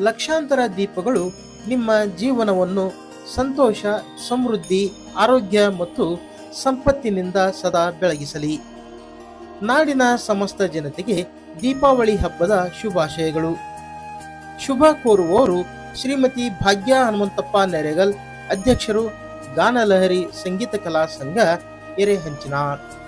ಲಕ್ಷಾಂತರ ದೀಪಗಳು ನಿಮ್ಮ ಜೀವನವನ್ನು ಸಂತೋಷ, ಸಮೃದ್ಧಿ, ಆರೋಗ್ಯ ಮತ್ತು ಸಂಪತ್ತಿನಿಂದ ಸದಾ ಬೆಳಗಿಸಲಿ. ನಾಡಿನ ಸಮಸ್ತ ಜನತೆಗೆ ದೀಪಾವಳಿ ಹಬ್ಬದ ಶುಭಾಶಯಗಳು. ಶುಭ ಕೋರುವವರು ಶ್ರೀಮತಿ ಭಾಗ್ಯ ಹನುಮಂತಪ್ಪ ನೆರೆಗಲ್, ಅಧ್ಯಕ್ಷರು ಗಾನಲಹರಿ ಸಂಗೀತ ಕಲಾ ಸಂಘ ಎರೆಹಂಚಿನಾಳ್